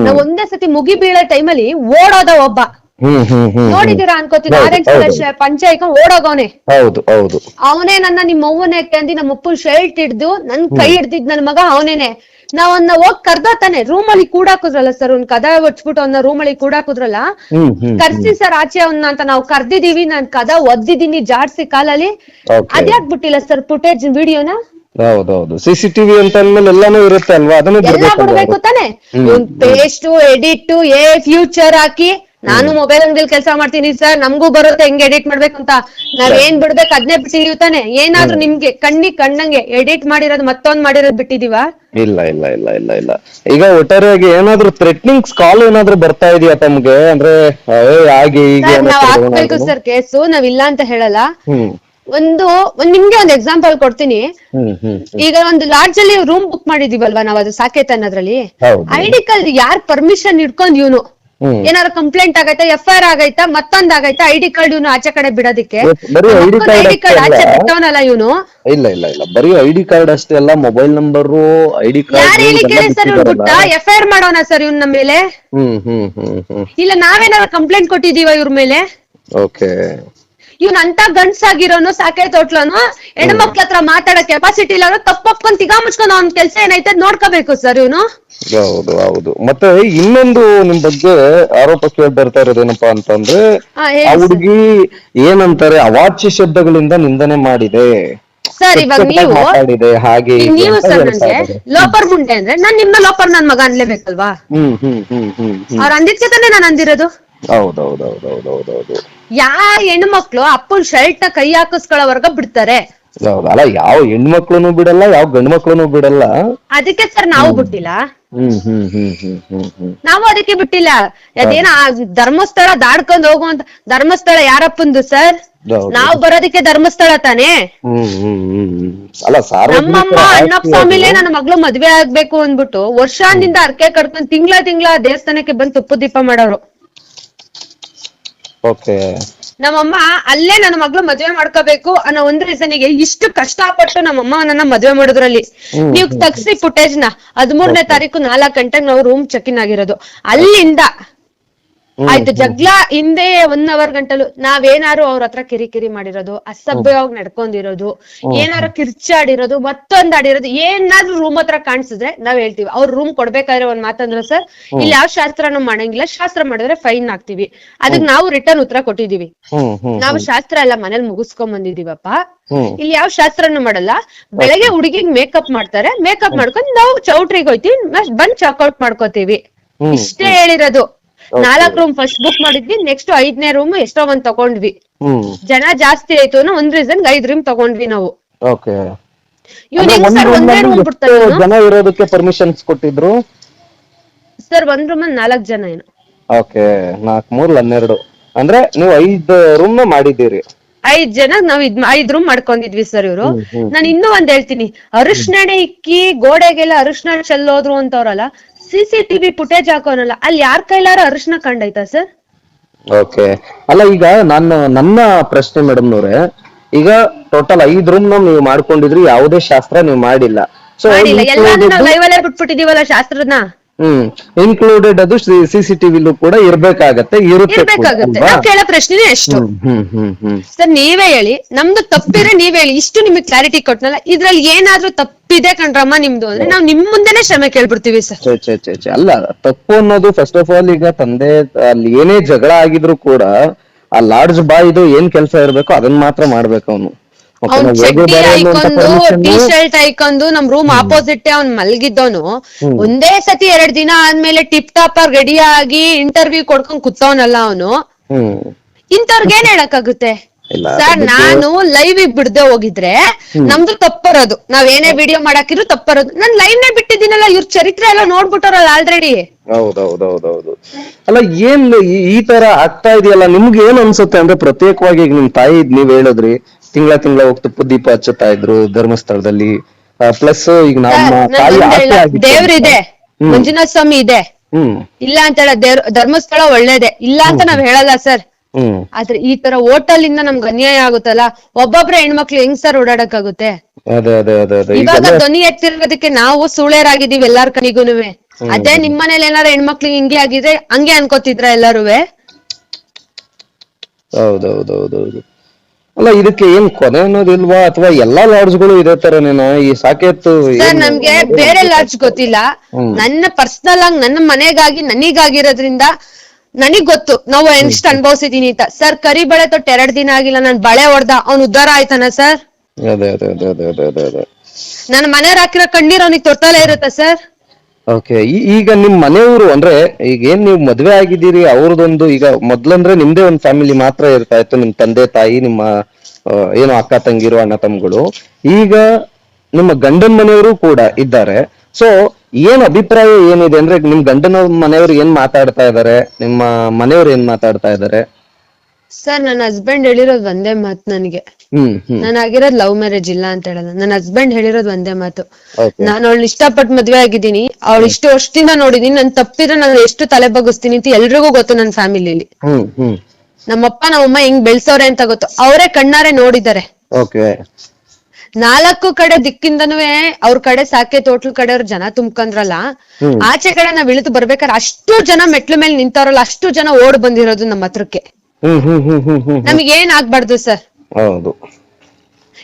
ನಾವ್ ಒಂದೇ ಸತಿ ಮುಗಿ ಬೀಳೋ ಟೈಮಲ್ಲಿ ಓಡೋದ ಒಬ್ಬ. ಹ್ಮ್ ಹ್ಮ್ ಹ್ಮ್ ನೋಡಿದೀರಾ ಅನ್ಕೋತೀನಿ. ಹೌದು, ಆರೆಂಜ್ ಹೌದು. ಕಲರ್ ಓಡೋಗವನೆ. ಹೌದು ಹೌದು. ಅವನೇ ನನ್ನ ನಿಮ್ಮ ಅವ್ವನೇ ಅಂದಿ ನಮ್ಮ ಅಪ್ಪನ್ ಶರ್ಟ್ ಹಿಡ್ದು ನನ್ ಕೈ ಹಿಡ್ದಿದ್ ನನ್ ಮಗ ಅವನೇನೆ. ನಾವ್ ಅವನ್ನ ಹೋಗ್ ಕರ್ದ ತಾನೆ. ರೂಮ್ ಅಲ್ಲಿ ಕೂಡಾಕುದ್ರಲ್ಲ ಸರ್ ಒಂದ್ ಕದ ಒಚ್ಬಿಟ್ಟು ಅವ್ನ ರೂಮ್ ಅಲ್ಲಿ ಕೂಡಾಕುದ್ರಲ್ಲ? ಹ್ಮ್ ಹ್ಮ್ ಕರ್ಸಿ ಸರ್ ಆಚೆ ಅವನ್ನ ಅಂತ ನಾವು ಕರ್ದಿದೀವಿ ನಾನ್ ಕದ ಒದ್ದಿದೀನಿ ಜಾಡ್ಸಿ ಕಾಲಲ್ಲಿ. ಅದ್ಯಾಕ್ ಬಿಟ್ಟಿಲ್ಲ ಸರ್ ಫುಟೇಜ್ ವಿಡಿಯೋನ? ಹೌದೌದು ಸಿಸಿಟಿವಿ ಅಂತ ಅಂದ್ಮೇಲೆ ಎಲ್ಲಾನು ಇರುತ್ತೆ ಅಲ್ವಾ ಅದನ್ನು ಎಲ್ಲ ಬಿಡ್ಬೇಕಲ್ವಾ ಬಿಡ್ಬೇಕು ತಾನೆ. ಒಂದ್ ಪೇಸ್ಟ್ ಎಡಿಟ್ ಏ ಫ್ಯೂಚರ್ ಹಾಕಿ ನಾನು ಮೊಬೈಲ್ ಅಂಗಡಿಲಿ ಕೆಲಸ ಮಾಡ್ತೀನಿ ಸರ್. ನಮಗೂ ಬರುತ್ತೆ ಹೆಂಗ್ ಎಡಿಟ್ ಮಾಡ್ಬೇಕು ಅಂತ. ನಾವ್ ಏನ್ ಬಿಡ್ಬೇಕು ಅದ್ನೇ ಬಿಟ್ಟಿದೀವಿ ತಾನೆ. ಏನಾದ್ರೂ ನಿಮ್ಗೆ ಕಣ್ಣಿ ಕಣ್ಣಂಗೆ ಎಡಿಟ್ ಮಾಡಿರೋದು ಮತ್ತೊಂದ್ ಮಾಡಿರೋದು ಬಿಟ್ಟಿದೀವ? ಇಲ್ಲ ಇಲ್ಲ ಇಲ್ಲ ಇಲ್ಲ ಇಲ್ಲ. ಈಗ ಒಟ್ಟಾರೆಯಾಗಿ ಏನಾದ್ರೂ ಥ್ರೆಟ್ನಿಂಗ್ಸ್ ಕಾಲ್ ಏನಾದ್ರೂ ಬರ್ತಾ ಇದೆಯಾ ತಮ್ಗೆ? ಅಂದ್ರೆ ಏ ಹಾಗೆ ನಾವ್ ಹಾಕ್ಬೇಕು ಸರ್ ಕೇಸು ನಾವ್ ಇಲ್ಲ ಅಂತ ಹೇಳಲ್ಲ. ಹ್ಮ್. ಒಂದು ಒಂದ್ ನಿಮ್ಗೆ ಒಂದ್ ಎಕ್ಸಾಂಪಲ್ ಕೊಡ್ತೀನಿ. ಹ್ಮ್ ಹ್ಮ್ ಈಗ ಒಂದು ಲಾಡ್ಜ್ ಅಲ್ಲಿ ರೂಮ್ ಬುಕ್ ಮಾಡಿದೀವಲ್ವಾ ನಾವ್ ಅದು ಸಾಕೇತ್ ಅನ್ನೋದ್ರಲ್ಲಿ ಹೌದು. ಐಡಿ ಕಾರ್ಡ್ ಯಾರ್ ಪರ್ಮಿಷನ್ ಇಟ್ಕೊಂಡ್ ಇವನು? ಏನಾರ ಕಂಪ್ಲೇಂಟ್ ಆಗೈತಾ? ಎಫ್ ಐ ಆರ್ ಆಗೈತಾ? ಮತ್ತೊಂದ್ ಆಗೈತಾ ಐಡಿ ಕಾರ್ಡ್ ಇವನು ಆಚೆ ಕಡೆ ಬಿಡೋದಿಕ್ಕೆ? ಐಡಿ ಕಾರ್ಡ್ ಆಚೆ ಬಿಟ್ಟವನಲ್ಲ ಇವನು. ಇಲ್ಲ ಇಲ್ಲ ಇಲ್ಲ. ಬರೀ ಐಡಿ ಕಾರ್ಡ್ ಅಷ್ಟೇ ಅಲ್ಲ ಮೊಬೈಲ್ ನಂಬರ್ ಐಡಿ ಯಾರು ಹೇಳಿ ಕೇಳಿ ಸರ್ ಇವ್ನು ಕಾರ್ಡ್ ಬಿಟ್ಟ ಎಫ್ ಐ ಆರ್ ಮಾಡೋಣ ಸರ್ ಇವ್ನ ಮೇಲೆ? ಹ್ಮ್ ಹ್ಮ್ ಹ್ಮ್ ಹ್ಮ್. ಇಲ್ಲ ನಾವೇನಾರ ಕಂಪ್ಲೇಂಟ್ ಕೊಟ್ಟಿದೀವ ಇವ್ರ ಮೇಲೆ? ಓಕೆ ಇವ್ನ ಅಂತ ಗಂಡ್ಸಾಗಿರೋನು ಸಾಕೆ ತೊಟ್ಲನು ಹೆಣ್ಮಕ್ಳ ಹತ್ರ ಮಾತಾಡೋ ಕೆಪಾಸಿಟಿ ಇಲ್ಲ ತಪ್ಪೊಪ್ಕೊಂಡ್ ತಿಗಾ ಮುಚ್ಕೊಂಡ್ ಅವ್ನ ಕೆಲ್ಸ ಏನೈತೆ ನೋಡ್ಕೋಬೇಕು ಸರ್ ಇವನು. ಹೌದು ಹೌದು. ಮತ್ತೆ ಇನ್ನೊಂದು ನಿಮ್ ಬಗ್ಗೆ ಆರೋಪ ಕೇಳಿ ಬರ್ತಾ ಇರೋದೇನಪ್ಪಾ ಅಂತಂದ್ರೆ ಆ. ಹುಡುಗಿ ಏನಂತಾರೆ ಅವಾಚ್ಯ ಶಬ್ದಗಳಿಂದ ನಿಂದನೆ ಮಾಡಿದೆ. ಸರ್ ಇವಾಗ ನೀವು ಮಾತಾಡಿದೆ ಹಾಗೆ ನೀವು ಸರ್ ನನ್ಗೆ ಲೋಪರ್ ಮುಂಡೆ ಅಂದ್ರೆ ನಾನ್ ನಿಮ್ಮ ಲೋಪರ್ ನನ್ ಮಗ ಅನ್ಲೇಬೇಕಲ್ವಾ? ಹ್ಮ್ ಹ್ಮ್ ಹ್ಮ್ ಹ್ಮ್ ಹ್ಮ್. ಅವ್ರ ಅಂದಿದ್ಕೆ ತಾನೇ ನಾನು ಅಂದಿರೋದು. ಹೌದೌದೌದೌದೌದೌದು ಯಾ ಹೆಣ್ಮಕ್ಳು ಅಪ್ಪನ್ ಶರ್ಟ್ನ ಕೈ ಹಾಕಿಸ್ಕೊಳ್ಳೋವರ್ಗ ಬಿಡ್ತಾರೆ. ಹೌದು ಅಲ್ಲ ಯಾವ ಹೆಣ್ಮಕ್ಳುನು ಬಿಡಲ್ಲ ಯಾವ ಗಂಡ್ ಮಕ್ಳುನು ಬಿಡಲ್ಲ. ಅದಕ್ಕೆ ಸರ್ ನಾವು ಬಿಟ್ಟಿಲ್ಲ. ಹ್ಮ್ ಹ್ಮ್ ಹ್ಮ್ ಹ್ಮ್ ಹ್ಮ್ ಹ್ಮ್. ನಾವು ಅದಕ್ಕೆ ಬಿಟ್ಟಿಲ್ಲ. ಅದೇನ ಆ ಧರ್ಮಸ್ಥಳ ದಾಡ್ಕೊಂಡ್ ಹೋಗುವಂತ ಧರ್ಮಸ್ಥಳ ಯಾರಪ್ಪಂದು ಸರ್? ನಾವು ನಾವ್ ಬರೋದಕ್ಕೆ ಧರ್ಮಸ್ಥಳ ತಾನೇ? ಹ್ಮ್ ಹ್ಮ್ ಹ್ಮ್ ಹ್ಮ್. ಅಲ್ಲ ನಮ್ಮಮ್ಮ ಸಾರ್ವಜನಿಕರ ಅಣ್ಣಪ್ಪ ಆಸ್ತಿ ಸ್ವಾಮಿಲೇ ಅದು. ನನ್ನ ಮಗಳು ಮದ್ವೆ ಆಗ್ಬೇಕು ಅಂದ್ಬಿಟ್ಟು ವರ್ಷಾಂದಿಂದ ಅರ್ಕೆ ಕಡ್ಕೊಂಡ್ ತಿಂಗ್ಳ ತಿಂಗ್ಳ ದೇವಸ್ಥಾನಕ್ಕೆ ಬಂದು ತುಪ್ಪ ದೀಪ ಮಾಡೋರು. ಓಕೆ. ನಮ್ಮಮ್ಮ ಅಲ್ಲೇ ನನ್ನ ಮಗಳು ಮದ್ವೆ ಮಾಡ್ಕೋಬೇಕು ಅನ್ನೋ ಒಂದ್ ರೀಸನಿಗೆ ಇಷ್ಟು ಕಷ್ಟಪಟ್ಟು ನಮ್ಮಮ್ಮ ನನ್ನ ಮದ್ವೆ ಮಾಡೋದ್ರಲ್ಲಿ. ನೀವು ತಗ್ಸಿ ಫುಟೇಜ್ನ ಹದಿಮೂರನೇ ತಾರೀಕು ನಾಲ್ಕ್ ಗಂಟೆಗೆ ನಾವು ರೂಮ್ ಚೆಕ್ ಇನ್ ಆಗಿರೋದು. ಅಲ್ಲಿಂದ ಆಯ್ತು ಜಗ್ಲ ಹಿಂದೆ ಒನ್ ಅವರ್ ಗಂಟಲು ನಾವೇನಾರು ಅವ್ರ ಹತ್ರ ಕಿರಿಕಿರಿ ಮಾಡಿರೋದು ಅಸಭ್ಯವಾಗಿ ನಡ್ಕೊಂಡಿರೋದು ಏನಾರು ಕಿರ್ಚಾಡಿರೋದು ಮತ್ತೊಂದ್ ಆಡಿರೋದು ಏನಾದ್ರೂ ರೂಮ್ ಹತ್ರ ಕಾಣಿಸಿದ್ರೆ ನಾವ್ ಹೇಳ್ತೀವಿ. ಅವ್ರ ರೂಮ್ ಕೊಡ್ಬೇಕಾದ್ರೆ ಒಂದ್ ಮಾತಂದ್ರೆ ಸರ್ ಇಲ್ಲಿ ಯಾವ ಶಾಸ್ತ್ರನೂ ಮಾಡಂಗಿಲ್ಲ ಶಾಸ್ತ್ರ ಮಾಡಿದ್ರೆ ಫೈನ್ ಹಾಕ್ತಿವಿ ಅದಕ್ ನಾವು ರಿಟರ್ನ್ ಉತ್ತರ ಕೊಟ್ಟಿದೀವಿ. ನಾವು ಶಾಸ್ತ್ರ ಎಲ್ಲ ಮನೇಲಿ ಮುಗಿಸ್ಕೊಂಡ್ ಬಂದಿದೀವಪ್ಪ. ಇಲ್ಲಿ ಯಾವ ಶಾಸ್ತ್ರನು ಮಾಡಲ್ಲ. ಬೆಳಗ್ಗೆ ಹುಡುಗಿಗ್ ಮೇಕಪ್ ಮಾಡ್ತಾರೆ. ಮೇಕಪ್ ಮಾಡ್ಕೊಂಡ್ ನಾವು ಚೌಟ್ರಿಗೆ ಹೋಯ್ತಿವಿ ಬಂದ್ ಚೆಕ್ಔಟ್ ಮಾಡ್ಕೋತೀವಿ. ಇಷ್ಟೇ ಹೇಳಿರೋದು. ನಾಲ್ಕ್ ರೂಮ್ ಫಸ್ಟ್ ಬುಕ್ ಮಾಡಿದ್ವಿ ನೆಕ್ಸ್ಟ್ ಐದನೇ ರೂಮ್ ಎಷ್ಟೋ ಒಂದ್ ತಗೊಂಡ್ವಿ. ಹ್ಮ್. ಜನ ಜಾಸ್ತಿ ಆಯ್ತು ಅನ್ನೋ ಒಂದ್ ರೀಸನ್ ಐದ್ ರೂಮ್ ತಗೊಂಡ್ವಿ ನಾವು. ಓಕೆ ಇವ್ನ ಹೆಂಗ್ ಸರ್ ಒಂದೇ ರೂಮ್ ಜನ ಇರೋದಕ್ಕೆ ಪರ್ಮಿಷನ್ಸ್ ಕೊಟ್ಟಿದ್ರು? ಸರ್ ಒಂದ್ ರೂಮ್ ನಾಲ್ಕ್ ಜನ ಏನು? ಓಕೆ ನಾಲ್ಕ್ ಮೂರ್ ಹನ್ನೆರಡು. ಅಂದ್ರೆ ನೀವು ಐದ್ ರೂಮ್ ಮಾಡಿದ್ದೀರಿ. ಐದ್ ಜನ ನಾವ್ ಇದ್ ಐದ್ ರೂಮ್ ಮಾಡ್ಕೊಂಡಿದ್ವಿ ಸರ್ ಇವ್ರು. ನಾನು ಇನ್ನೂ ಒಂದ್ ಹೇಳ್ತೀನಿ. ಅರಿಶಿಣೆ ಇಕ್ಕಿ ಗೋಡೆಗೆಲ್ಲ ಅರಿಶಿಣ ಚೆಲ್ಲೋದ್ರು ಅಂತವ್ರಲ್ಲ ಸಿ ಸಿ ಟಿವಿ ಫುಟೇಜ್ ಹಾಕೋನಲ್ಲ ಅಲ್ಲಿ ಯಾರ್ ಕೈಲಾರ ಅರಿಶಿನ ಕಂಡೈತಾ ಸರ್? ಓಕೆ ಅಲ್ಲ ಈಗ ನಾನು ನನ್ನ ಪ್ರಶ್ನೆ ಮೇಡಮ್ ನವ್ರೆ ಈಗ ಟೋಟಲ್ ಐದ್ ರೂಮ್ ನೀವು ಮಾಡ್ಕೊಂಡಿದ್ರಿ ಯಾವುದೇ ಶಾಸ್ತ್ರ ನೀವು ಮಾಡಿಲ್ಲ. ಸೊ ಮಾಡಿಲ್ಲ. ಎಲ್ಲಾನು ನಾವ್ ಲೈವ್ ಅಲ್ಲೇ ಬಿಟ್ಬಿಟ್ಟಿದೀವಲ್ಲ ಶಾಸ್ತ್ರನ ಹ್ಮ್. ಇನ್ಕ್ಲೂಡೆಡ್ ಅದು ಸಿ ಸಿ ಟಿವಿಲು ಕೂಡ ಇರ್ಬೇಕಾಗತ್ತೆ ಇರುತ್ತೆ ಕೂಡ, ಇರ್ಬೇಕಾಗತ್ತೆ. ಅಲ್ವಾ? ನಾವ್ ಕೇಳೋ ಪ್ರಶ್ನೆನೇ ಅಷ್ಟು. ಹ್ಮ್ ಹ್ಮ್ ಹ್ಮ್ ಹ್ಮ್. ಸರ್ ನೀವೇ ಹೇಳಿ. ನಮ್ದು ತಪ್ಪಿದ್ರೆ ನೀವೇ ಹೇಳಿ. ಇಷ್ಟು ನಿಮಗೆ ಕ್ಲಾರಿಟಿ ಕೊಟ್ನಲ್ಲ ಇದ್ರಲ್ಲಿ ಏನಾದ್ರೂ ತಪ್ಪಿದೆ ಕಣ್ರಮ್ಮ ನಿಮ್ದು ಅಂದ್ರೆ ನಾವ್ ನಿಮ್ ಮುಂದೆನೆ ಕ್ಷಮೆ ಕೇಳ್ಬಿಡ್ತೀವಿ ಸರ್. ಛೆ, ಛೆ, ಛೆ, ಛೆ. ಅಲ್ಲ ತಪ್ಪು ಅನ್ನೋದು ಫಸ್ಟ್ ಆಫ್ ಆಲ್ ಈಗ ತಂದೆ ಅಲ್ಲಿ ಏನೇ ಜಗಳ ಆಗಿದ್ರು ಕೂಡ ಆ ಲಾಡ್ಜ್ ಬಾಯ್ದು ಏನ್ ಕೆಲಸ ಇರ್ಬೇಕು ಅದನ್ನ ಮಾತ್ರ ಮಾಡ್ಬೇಕು ಅವನು. ಅವ್ನ್ ಚಡ್ಡಿ ಹಾಕೊಂಡು ಟೀ ಶರ್ಟ್ ಹಾಕೊಂಡು ನಮ್ ರೂಮ್ ಆಪೋಸಿಟ್ ಅವ್ನ್ ಮಲ್ಗಿದ್ದವನು ಒಂದೇ ಸತಿ ಎರಡ್ ದಿನ ಆದ್ಮೇಲೆ ಟಿಪ್ ಟಾಪ್ ಆಗಿ ರೆಡಿ ಆಗಿ ಇಂಟರ್ವ್ಯೂ ಕೊಡ್ಕೊಂಡ್ ಕುತ್ತವನಲ್ಲ ಅವನು. ಇಂಥವ್ರಿಗೆ ಏನ್ ಹೇಳಕ್ಕಾಗುತ್ತೆ? ಸರ್ ನಾನು ಲೈವ್ ಬಿಡದೆ ಹೋಗಿದ್ರೆ ನಮ್ದು ತಪ್ಪರೋದು. ನಾವ್ ಏನೇ ವಿಡಿಯೋ ಮಾಡಾಕಿದ್ರು ತಪ್ಪರೋದು. ನಾನ್ ಲೈವ್ ನೇ ಬಿಟ್ಟಿದ್ದೀನಲ್ಲ ಇವ್ರ ಚರಿತ್ರೆ ಎಲ್ಲ ನೋಡ್ಬಿಟ್ಟವ್ರಲ್ಲ ಆಲ್ರೆಡಿ ಹೌದೌದೌದೌದು. ಅಲ್ಲ ಏನ್ ಈ- ಈ ತರ ಆಗ್ತಾ ಇದೆಯಲ್ಲ? ನಿಮ್ಗೆ ಏನ್ ಅನ್ಸುತ್ತೆ? ಅಂದ್ರೆ ಪ್ರತ್ಯೇಕವಾಗಿ ಈಗ ನಿಮ್ ತಾಯಿ ಇದ್ ನೀವ್ ಹೇಳಿದ್ರಿ. ತಿಂಗಳ ತಿಂಗಳ ಹೋಗಿ ತುಪ್ಪ ದೀಪ ಹಚ್ಚುತ್ತಾ ಇದ್ರು ಧರ್ಮಸ್ಥಳದಲ್ಲಿ. ಪ್ಲಸ್ ಈಗ ನಮ್ಮ ದೇವ್ರಿದೆ. ಮಂಜುನಾಥ ಸ್ವಾಮಿ ಇದೆ. ಇಲ್ಲ ಅಂತ ಹೇಳ ದೇವ್ರ ಧರ್ಮಸ್ಥಳ ಒಳ್ಳೇದೆ. ಇಲ್ಲ ಅಂತ ನಾವ್ ಹೇಳಲ್ಲ ಸರ್. ಆದ್ರೆ ಈ ತರ ಹೋಟೆಲ್ ಇಂದ ನಮ್ಗೆ ಅನ್ಯಾಯ ಆಗುತ್ತಲ್ಲ? ಒಬ್ಬೊಬ್ರೆ ಹೆಣ್ಮಕ್ಳು ಹೆಂಗ್ ಸರ್ ಓಡಾಡಕ್ ಆಗುತ್ತೆ ಇವಾಗ ಧ್ವನಿ ಎತ್ತಿರೋದಕ್ಕೆ ನಾವು ಸುಳೇರಾಗಿದೀವಿ ಎಲ್ಲಾರ್ ಕಣಿಗೂನುವೆ ಅದೇ ನಿಮ್ ಮನೇಲಿ ಏನಾರ ಹೆಣ್ಮಕ್ಳಿಗೆ ಹಿಂಗೆ ಆಗಿದ್ರೆ ಹಂಗೆ ಅನ್ಕೋತಿದ್ರ ಎಲ್ಲಾರುವೆ? ಹೌದೌದೌದೌದು. ಅಲ್ಲ ಇದಕ್ಕೆ ಏನ್ ಕೊನೆ ಅನ್ನೋದಿಲ್ವಾ? ಅಥವಾ ಎಲ್ಲಾ ಲಾಡ್ಜ್ಗಳು ಇದೇ ತರನೇನಾ? ಈ ಸಾಕೇತು ಸರ್? ನಮ್ಗೆ ಬೇರೆ ಲಾಡ್ಜ್ ಗೊತ್ತಿಲ್ಲ. ನನ್ನ ಪರ್ಸನಲ್ ಆಗಿ ನನ್ನ ಮನೆಗಾಗಿ ನನಗಾಗಿರೋದ್ರಿಂದ ನನಗ್ ಗೊತ್ತು. ನಾವು ಎಷ್ಟು ಅನ್ಭವಿಸಿದೀನಿ ಅಂತ. ಸರ್ ಕರಿ ಬಳೆ ತೊಟ್ಟು ಎರಡ್ ದಿನ ಆಗಿಲ್ಲ. ನಾನ್ ಬಳೆ ಹೊಡ್ದ. ಅವ್ನ್ ಉದ್ಧಾರ ಆಯ್ತಾನ ಸರ್? ಅದೇ ಅದೇ ಅದೇ ಅದೇ ಅದೇ ಅದೇ ಅದೇ. ನನ್ನ ಮನೆಯವ್ರ ಹಾಕಿರೋ ಕಣ್ಣೀರ್ ಅವ್ನಿಗೆ ತೊಟ್ಟಲೇ ಇರುತ್ತಾ ಸರ್. ಓಕೆ ಈಗ ನಿಮ್ ಮನೆಯವರು ಅಂದ್ರೆ ಈಗ ಏನ್ ನೀವು ಮದ್ವೆ ಆಗಿದ್ದೀರಿ, ಅವ್ರದೊಂದು ಈಗ ಮೊದ್ಲಂದ್ರೆ ನಿಮ್ದೇ ಒಂದ್ ಫ್ಯಾಮಿಲಿ ಮಾತ್ರ ಇರ್ತಾ ಇತ್ತು ನಿಮ್ ತಂದೆ, ತಾಯಿ, ನಿಮ್ಮ ಏನು ಅಕ್ಕ, ತಂಗಿರು, ಅಣ್ಣ, ತಮ್ಮಗಳು. ಈಗ ನಿಮ್ಮ ಗಂಡನ ಮನೆಯವರು ಕೂಡ ಇದ್ದಾರೆ. ಸೊ ಏನ್ ಅಭಿಪ್ರಾಯ ಏನಿದೆ ಅಂದ್ರೆ ನಿಮ್ ಗಂಡನ ಮನೆಯವರು ಏನ್ ಮಾತಾಡ್ತಾ ಇದಾರೆ, ನಿಮ್ಮ ಮನೆಯವ್ರು ಏನ್ ಮಾತಾಡ್ತಾ ಇದಾರೆ? ಸರ್ ನನ್ನ ಹಸ್ಬೆಂಡ್ ಹೇಳಿರೋದ್ ಒಂದೇ ಮಾತು ನನಗೆ. ಹ್ಮ್ ಹ್ಮ್. ನಾನು ಆಗಿರೋದ್ ಲವ್ ಮ್ಯಾರೇಜ್ ಇಲ್ಲ ಅಂತ ಹೇಳಲ್ಲ. ನನ್ನ ಹಸ್ಬೆಂಡ್ ಹೇಳಿರೋದ್ ಒಂದೇ ಮಾತು. ಓಕೆ ನಾನು ಅವಳು ಇಷ್ಟಪಟ್ಟು ಮದ್ವೆ ಆಗಿದ್ದೀನಿ. ಅವಳು ಇಷ್ಟು ವರ್ಷದಿಂದ ನೋಡಿದೀನಿ. ನನ್ ತಪ್ಪಿದ್ರೆ ನಾನು ಎಷ್ಟು ತಲೆ ಬಗ್ಗಿಸ್ತೀನಿ ಅಂತ ಎಲ್ರಿಗೂ ಗೊತ್ತು ನನ್ನ ಫ್ಯಾಮಿಲಿಲಿ ಹ್ಮ್ ಹ್ಮ್. ನಮ್ಮಪ್ಪ ನಮ್ಮಮ್ಮ ಹೆಂಗ್ ಬೆಳ್ಸವ್ರೆ ಅಂತ ಗೊತ್ತು. ಅವರೇ ಕಣ್ಣಾರೆ ನೋಡಿದ್ದಾರೆ. ಓಕೆ ನಾಲ್ಕು ಕಡೆ ದಿಕ್ಕಿಂದನೂ ಅವ್ರ ಕಡೆ ಸಾಕೆ ತೋಟ್ಲ ಅವ್ರು ಜನ ತುಂಬ್ಕಂದ್ರಲ್ಲ ಆಚೆ ಕಡೆ ನಾವ್ ಇಳಿದು ಬರ್ಬೇಕಾದ್ರೆ ಅಷ್ಟು ಜನ ಮೆಟ್ಲು ಮೇಲೆ ನಿಂತವ್ರಲ್ಲ ಅಷ್ಟು ಜನ ಓಡ್ ಬಂದಿರೋದು ನಮ್ಮ ಹತ್ರಕ್ಕೆ ಹ್ಮ್ ಹ್ಮ್ ಹ್ಮ್ ಹ್ಮ್ ಹ್ಮ್ ನಮಗೆ ಏನ್ ಆಗ್ಬಾರ್ದು ಸರ್? ಹೌದು.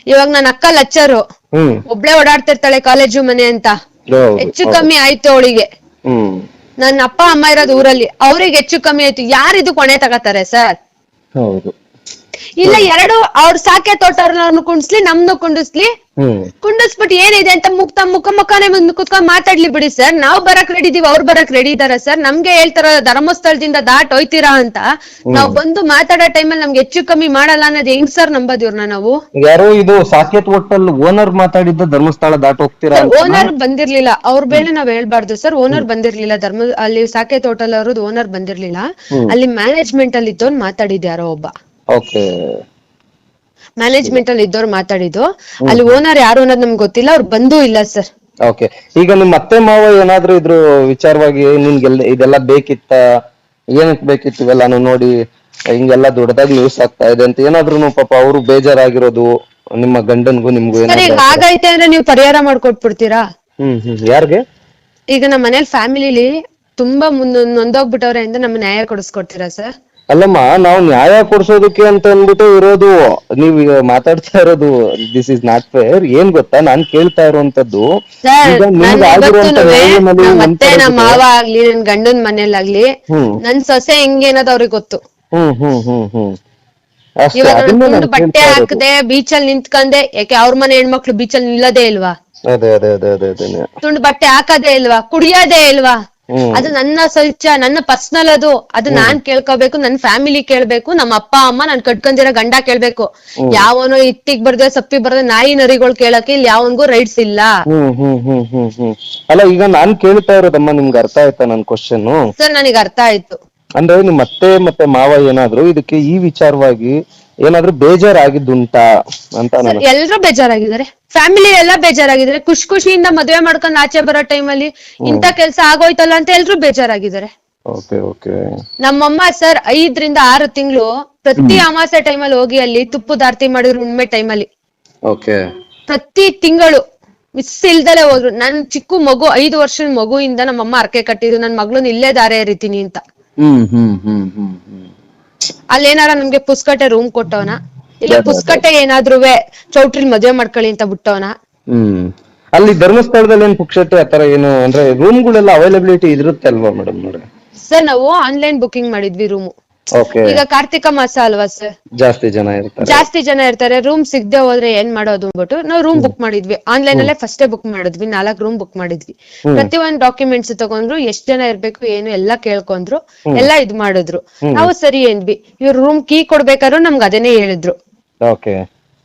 ಇವಾಗ ನನ್ನ ಅಕ್ಕ ಲಚ್ಚರು. ಹ್ಮ್. ಒಬ್ಳೆ ಓಡಾಡ್ತಿರ್ತಾಳೆ ಕಾಲೇಜು ಮನೆ ಅಂತ. ಹೌದು ಹೆಚ್ಚು ಕಮ್ಮಿ ಆಯ್ತು ಅವಳಿಗೆ. ಹ್ಮ್. ನನ್ನ ಅಪ್ಪ ಅಮ್ಮ ಇರೋದು ಊರಲ್ಲಿ. ಅವ್ರಿಗೆ ಹೆಚ್ಚು ಕಮ್ಮಿ ಆಯ್ತು. ಯಾರು ಇದು ಕೊನೆ ತಗತಾರೆ ಸರ್? ಹೌದು. ಇಲ್ಲ ಎರಡು ಅವ್ರ ಸಾಕೆ ತೋಟವ್ರನ್ನ ಕುಂಡಿಸ್ಲಿ ನಮ್ನು ಕುಂಡಿಸ್ಲಿ. ಕುಂಡಿಸ್ಬಿಟ್ಟು ಏನಿದೆ ಅಂತ ಮುಕ್ತ ಮುಖ ಮುಖಾನೆ ಮುಂದ್ ಕುತ್ಕೊಂಡ್ ಮಾತಾಡ್ಲಿ ಬಿಡಿ ಸರ್. ನಾವ್ ಬರಕ್ ರೆಡಿ ಇದೀವಿ ಅವ್ರು ಬರಕ್ ರೆಡಿ ಇದಾರೆ ಸರ್. ನಮ್ಗೆ ಹೇಳ್ತಾರ ಧರ್ಮಸ್ಥಳದಿಂದ ದಾಟ್ ಹೋಯ್ತೀರಾ ಅಂತ. ನಾವ್ ಬಂದು ಮಾತಾಡೋ ಟೈಮಲ್ಲಿ ನಮ್ಗೆ ಹೆಚ್ಚು ಕಮ್ಮಿ ಮಾಡಲ್ಲ ಅನ್ನೋದು ಹೆಂಗ್ ಸರ್ ನಂಬದ್ ಇವ್ರನ್ನ ನಾವು? ಯಾರೋ ಇದು ಸಾಕೇತ್ ಹೋಟೆಲ್ ಓನರ್ ಮಾತಾಡಿದ್ದ ಧರ್ಮಸ್ಥಳ ದಾಟ್ ಹೋಗ್ತೀರಾ? ಓನರ್ ಬಂದಿರ್ಲಿಲ್ಲ. ಅವ್ರ ಬೇಳೆ ನಾವ್ ಹೇಳ್ಬಾರ್ದು ಸರ್. ಓನರ್ ಬಂದಿರ್ಲಿಲ್ಲ. ಧರ್ಮ ಅಲ್ಲಿ ಸಾಕೇತ್ ಹೋಟೆಲ್ ಅವ್ರದ್ದು ಓನರ್ ಬಂದಿರ್ಲಿಲ್ಲ. ಅಲ್ಲಿ ಮ್ಯಾನೇಜ್ಮೆಂಟ್ ಅಲ್ಲಿ ಇದ್ದವ್ನ್ ಮಾತಾಡಿದ್ಯಾರೋ ಒಬ್ಬ. ಓಕೆ. ಮ್ಯಾನೇಜ್ಮೆಂಟ್ ಅಲ್ಲಿ ಇದ್ದವ್ರು ಮಾತಾಡಿದ್ದು. ಅಲ್ಲಿ ಓನರ್ ಯಾರು ಅನ್ನೋದು ನಮ್ಗೆ ಗೊತ್ತಿಲ್ಲ ಅವ್ರು ಬಂದೂ ಇಲ್ಲ ಸರ್. ಓಕೆ. ಈಗ ನಿಮ್ ಅತ್ತೆ ಮಾವ ಏನಾದ್ರು ಇದ್ರು ವಿಚಾರವಾಗಿ ನಿಮ್ಗೆ ಇದೆಲ್ಲ ಬೇಕಿತ್ತ? ಏನಕ್ಕೆ ಬೇಕಿತ್ತು ಇವೆಲ್ಲ ನೋಡಿ ಹಿಂಗೆಲ್ಲ ದೊಡ್ಡದಾಗಿ ನ್ಯೂಸ್ ಆಗ್ತಾ ಇದೆ ಅಂತ ಏನಾದ್ರು ಪಾಪ ಅವರು ಬೇಜಾರಾಗಿರೋದು ನಿಮ್ಮ ಗಂಡನ್ಗೂ ನಿಮ್ಗೂ ಸರ್ ಏನಾದ್ರು ಈಗ ಆಗೈತೆ ಅಂದ್ರೆ ನೀವು ಪರಿಹಾರ ಮಾಡ್ಕೊಟ್ಬಿಡ್ತೀರಾ? ಹ್ಮ್ ಹ್ಮ್. ಯಾರ್ಗೆ? ಈಗ ನಮ್ಮ ಮನೇಲಿ ಫ್ಯಾಮಿಲಿಲಿ ತುಂಬಾ ಮುಂದ್ ನೊಂದೋಗ್ಬಿಟ್ಟವ್ರೆ ಅಂತ ನಮ್ಮ ನ್ಯಾಯ ಕೊಡಿಸ್ಕೊಡ್ತೀರಾ ಸರ್? ಅಲ್ಲಮ್ಮ ನಾವು ನ್ಯಾಯ ಕೊಡ್ಸೋದಕ್ಕೆ ಅಂತ ಅಂದ್ಬಿಟ್ಟು ಇರೋದು ನೀವ್ ಮಾತಾಡ್ತಾ ಇರೋದು ದಿಸ್ ಇಸ್ ನಾಟ್ ಫೇರ್ ಏನ್ ಗೊತ್ತಾ? ನಾನ್ ಕೇಳ್ತಾ ಇರುವಂತದ್ದು ಈಗ ನಿಮ್ಗೆ ಆಗಿರುವಂತ ನೋವಿನಲ್ಲಿ ಮಾವ ಆಗ್ಲಿ ನನ್ ಗಂಡನ್ ಮನೇಲಾಗ್ಲಿ ಹ್ಮ್. ನನ್ ಸೊಸೆ ಹೆಂಗೆ ಅನ್ನೋದು ಅವ್ರಿಗೆ ಗೊತ್ತು. ಹ್ಮ್ ಹ್ಮ್ ಹ್ಮ್ ಹ್ಮ್. ಅಷ್ಟೇ ಇವಾಗ ಅದನ್ನೇ ನಾನು ಬಟ್ಟೆ ಹಾಕದೆ ಬೀಚ್ ಅಲ್ಲಿ ನಿಂತ್ಕೊಂಡೆ ಯಾಕೆ ಅವ್ರ ಮನೆ ಹೆಣ್ಮಕ್ಳು ಬೀಚಲ್ಲಿ ನಿಲ್ಲದೇ ಇಲ್ವಾ? ಅದೇ ಅದೇ ಅದೇ ಅದೇ ಅದೇನೆ ತುಂಡು ಬಟ್ಟೆ ಹಾಕದೇ ಇಲ್ವಾ? ಕುಡಿಯೋದೇ ಇಲ್ವಾ. ಅದು ನನ್ನ ಸ್ವಚ್ಛ ನನ್ನ ಪರ್ಸನಲ್ ಅದು. ಅದು ನಾನ್ ಕೇಳ್ಕೋಬೇಕು ನನ್ ಫ್ಯಾಮಿಲಿ ಕೇಳ್ಬೇಕು ನಮ್ಮ ಅಪ್ಪ ಅಮ್ಮ ನಾನ್ ಕಟ್ಕೊಂಡಿರೋ ಗಂಡ ಕೇಳ್ಬೇಕು. ಯಾವನೋ ಇತ್ತಿಗ್ ಬರ್ದೆ ಸಪ್ಪಿ ಬರ್ದೆ ನಾಯಿ ನರಿಗಳು ಕೇಳಕ್ಕೆ ಇಲ್ಲಿ ಯಾವನ್ಗೂ ರೈಟ್ಸ್ ಇಲ್ಲ. ಹ್ಮ್ ಹ್ಮ್ ಹ್ಮ್ ಹ್ಮ್ ಹ್ಮ್. ಅಲ್ಲ ಈಗ ನಾನ್ ಕೇಳ್ತಾ ಇರೋದಮ್ಮ ನಿಮ್ಗೆ ಅರ್ಥ ಆಯ್ತಾ ನನ್ ಕ್ವಶನ್ ಸರ್ ನನಗೆ ಅರ್ಥ ಆಯ್ತು. ಅಂದ್ರೆ ನಿಮ್ಮ ಅತ್ತೆ ಮತ್ತೆ ಮಾವ ಏನಾದ್ರು ಇದಕ್ಕೆ ಈ ವಿಚಾರವಾಗಿ ಏನಾದ್ರು ಬೇಜಾರಾಗಿದ್ದುಂಟಾ ಅಂತ ನಾನು ಎಲ್ರು ಬೇಜಾರಾಗಿದ್ದಾರೆ. ಫ್ಯಾಮಿಲಿ ಎಲ್ಲ ಬೇಜಾರಾಗಿದ್ದಾರೆ. ಖುಷಿ ಖುಷಿಯಿಂದ ಮದುವೆ ಮಾಡ್ಕೊಂಡು ಆಚೆ ಬರೋ ಟೈಮಲ್ಲಿ ಇಂಥ ಕೆಲ್ಸ ಆಗೋಯ್ತಲ್ಲ ಅಂತ ಎಲ್ರು ಬೇಜಾರಾಗಿದ್ದಾರೆ. ಓಕೆ ಓಕೆ ನಮ್ಮಮ್ಮ ಸರ್ ಐದರಿಂದ ಆರು ತಿಂಗಳು ಪ್ರತಿ ಅಮಾಸೆ ಟೈಮಲ್ಲಿ ಹೋಗಿ ಅಲ್ಲಿ ತುಪ್ಪದ ಆರತಿ ಮಾಡಿದ್ರು ಹುಣ್ಮೆ ಟೈಮಲ್ಲಿ ಓಕೆ ಪ್ರತಿ ತಿಂಗಳು ಮಿಸ್ ಇಲ್ದಲೆ ಹೋದ್ರು. ನನ್ ಚಿಕ್ಕ ಮಗು ಐದು ವರ್ಷದ ಮಗುವಿಂದ ನಮ್ಮಮ್ಮ ಅರ್ಕೆ ಕಟ್ಟಿದ್ರು. ನನ್ ಮಗಳನ್ನ ಇಲ್ಲೇ ದಾರೆ ಎರಿತೀನಿ ಅಂತ. ಹ್ಮ್ ಹ್ಮ್ ಹ್ಮ್ ಹ್ಮ್ ಹ್ಮ್. ಅಲ್ಲೇನಾರ ನಮ್ಗೆ ಪುಸ್ಕಟ್ಟೆ ರೂಮ್ ಕೊಟ್ಟವನ? ಇಲ್ಲ ಪುಸ್ಕಟ್ಟೆ ಏನಾದ್ರುವೆ ಚೌಟ್ರಿಲ್ ಮದ್ವೆ ಮಾಡ್ಕೊಳ್ಳಿ ಅಂತ ಬಿಟ್ಟವನ? ಹ್ಮ್. ಅಲ್ಲಿ ಧರ್ಮಸ್ಥಳದಲ್ಲಿ ಏನ್ ಪುಕ್ಷತೆ ಆತರ ಏನು ಅಂದ್ರೆ ರೂಮ್ಗಳೆಲ್ಲ ಅವೈಲಬಿಲಿಟಿ ಇರುತ್ತೆ ಅಲ್ವಾ ಮೇಡಮ್ ನೋಡ್ರಿ ಸರ್ ನಾವು ಆನ್ಲೈನ್ ಬುಕಿಂಗ್ ಮಾಡಿದ್ವಿ ರೂಮು ಈಗ ಕಾರ್ತಿಕ ಮಾಸ ಅಲ್ವಾ ಸರ್ ಜಾಸ್ತಿ ಜನ ಇರ್ತಾರೆ. ಜಾಸ್ತಿ ಜನ ಇರ್ತಾರೆ. ರೂಮ್ ಸಿಗದೆ ಹೋದ್ರೆ ಏನ್ ಮಾಡೋದು ಅಂದ್ಬಿಟ್ಟು ನಾವು ರೂಮ್ ಬುಕ್ ಮಾಡಿದ್ವಿ. ಆನ್ಲೈನ್ ಅಲ್ಲೇ ಫಸ್ಟೇ ಬುಕ್ ಮಾಡಿದ್ವಿ. ನಾಲ್ಕ್ ರೂಮ್ ಬುಕ್ ಮಾಡಿದ್ವಿ. ಪ್ರತಿ ಒಂದ್ ಡಾಕ್ಯುಮೆಂಟ್ಸ್ ತಗೊಂಡ್ರು ಎಷ್ಟ್ ಜನ ಇರ್ಬೇಕು ಏನು ಎಲ್ಲಾ ಕೇಳ್ಕೊಂಡ್ರು. ಎಲ್ಲಾ ಇದ್ ಮಾಡಿದ್ರು. ನಾವು ಸರಿ ಎಂದ್ವಿ ಇವ್ರು ರೂಮ್ ಕೀ ಕೊಡ್ಬೇಕಾದ್ರು ನಮ್ಗೆ ಅದನ್ನೇ ಹೇಳಿದ್ರು. ಓಕೆ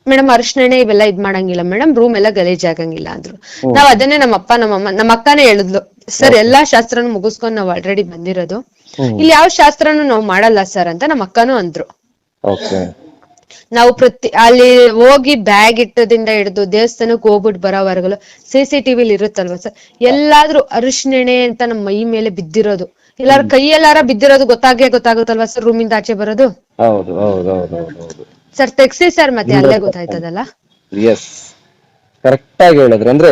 ಮೇಡಮ್ ಅರಿಶಿಣೆ ಇವೆಲ್ಲ ಇದ್ ಮಾಡಂಗಿಲ್ಲ ಮೇಡಮ್ ರೂಮ್ ಎಲ್ಲ ಗಲೀಜ್ ಆಗಂಗಿಲ್ಲ ಅಂದ್ರು. ನಾವ್ ಅದನ್ನೇ ನಮ್ಮ ಅಪ್ಪ ನಮ್ಮಮ್ಮ ನಮ್ಮ ಅಕ್ಕನೇ ಹೇಳಿದ್ಲು ಸರ್ ಎಲ್ಲಾ ಶಾಸ್ತ್ರನು ಮುಗಿಸ್ಕೊಂಡ್ ನಾವ್ ಆಲ್ರೆಡಿ ಬಂದಿರೋದು. ಇಲ್ಲಿ ಯಾವ ಶಾಸ್ತ್ರನು ನಾವು ಮಾಡಲ್ಲ ಸರ್ ಅಂತ ನಮ್ಮ ಅಕ್ಕನು ಅಂದ್ರು. ನಾವು ಪ್ರತಿ ಅಲ್ಲಿ ಹೋಗಿ ಬ್ಯಾಗ್ ಇಟ್ಟದಿಂದ ಹಿಡಿದು ದೇವಸ್ಥಾನಕ್ಕೆ ಹೋಗ್ಬಿಟ್ಟು ಬರೋವರೆಗೂ ಸಿ ಸಿ ಟಿವಿಲಿ ಇರುತ್ತಲ್ವಾ ಸರ್? ಎಲ್ಲಾದ್ರೂ ಅರಿಶಿಣೆಣೆ ಅಂತ ನಮ್ಮ ಮೈ ಮೇಲೆ ಬಿದ್ದಿರೋದು. ಎಲ್ಲಾರ ಕೈಯಲ್ಲಾರ ಬಿದ್ದಿರೋದು ಗೊತ್ತಾಗೇ ಗೊತ್ತಾಗುತ್ತಲ್ವಾ ಸರ್ ರೂಮಿಂದ ಆಚೆ ಬರೋದು? ಹೌದು ಹೌದು ಹೌದು ಸರ್ ತೆಗ್ಸಿ ಸರ್ ಮತ್ತೆ ಅಲ್ಲೇ ಗೊತ್ತಾಯ್ತದಲ್ಲ? ಎಸ್ ಕರೆಕ್ಟ್ ಆಗಿ ಹೇಳಿದ್ರೆ. ಅಂದ್ರೆ